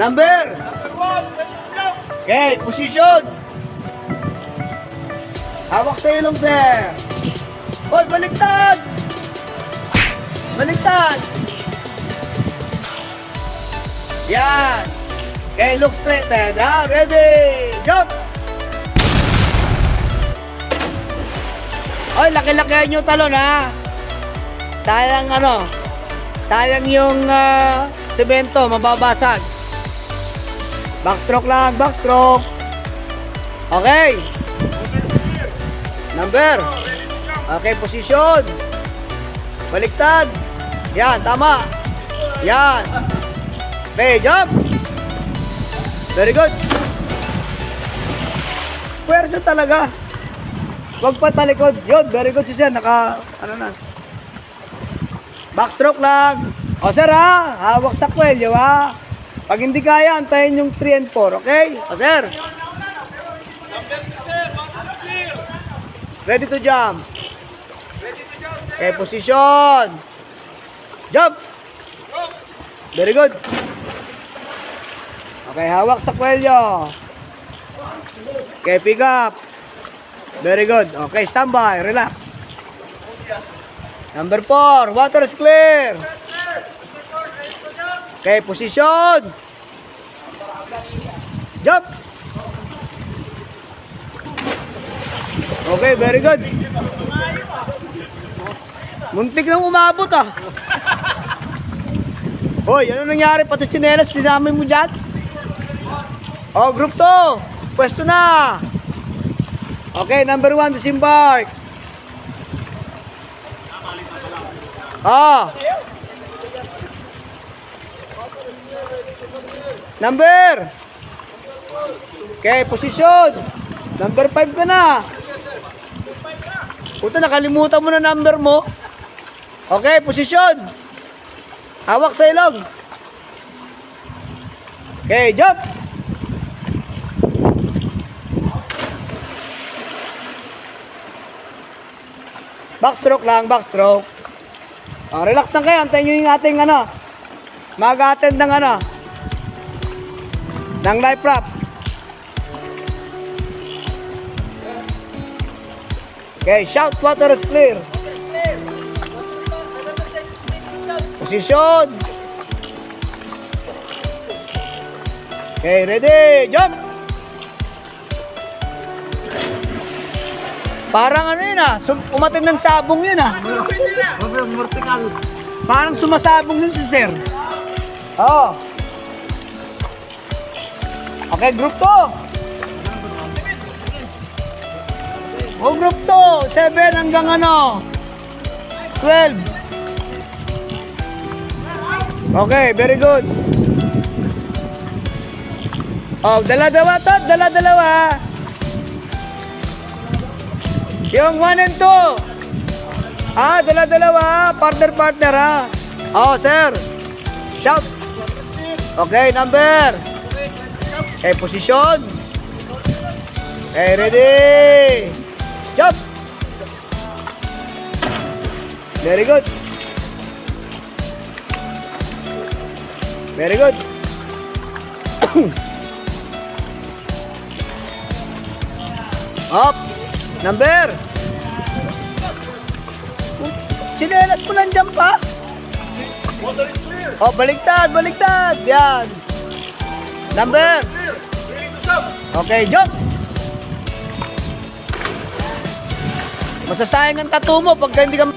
Number. Okay, position. Hawak sa ilong, sir. Hoy, baliktad! Baliktad! Yan. Okay, look straight ahead, ha? Ready? Jump! Oy, laki-lakihan yung talon, ha? Sayang ano, sayang yung ah, semento, mababasag. Backstroke lang, backstroke. Okay. Number. Okay, position. Baliktad. Yan, tama. Yan. Okay, jump. Very good. Pwersa talaga. Huwag pa talikod. Yun, very good si Sir. Naka, ano na. Backstroke lang. O sir ha, hawak sa kwelyo ha. Pag hindi kaya, antayin yung 3 and 4, okay? O sir. Ready to jump. Okay, position. Jump. Very good. Okay, hawak sa kwelyo. Okay, pick up. Very good. Okay, standby. Relax. Number 4, water is clear. Okay, position. Jump. Okay, very good. Muntik na umabot ah. Hoy, ano nangyari? Pati chinelas, sinamay mo dyan? Oh, group 2. Pwesto na. Okay, number 1, disembark. Ah. Number. Okay, position. Number 5 ka na. Puta, nakalimutan mo na number mo. Okay, position. Hawak sa ilong. Okay, jump. Backstroke lang, backstroke. Oh, relax lang kayo, antayin nyo yung ating ano, mag-attend ng ano, ng life wrap. Okay, shout water is clear. Position. Okay, ready, jump. Parang ano yun ah, sum- umatid ng sabong yun ah. Parang sumasabong yun si sir. Oo. Okay, group 2. O group 2, 7 hanggang ano? 12. Okay, very good. Oh, dala-dalawa to, dala-dalawa. Yung 1 and 2. Ah, dala-dalawa. Partner-partner ha. Oh, sir. Shout. Okay, number. Okay, position. Okay, ready. Jump. Very good. Very good. Up. Number. Sinelas mo nandiyan pa? Oh, baliktad, baliktad. Yan. Number. Okay, jump. Masasayang ang tattoo mo pagka hindi ka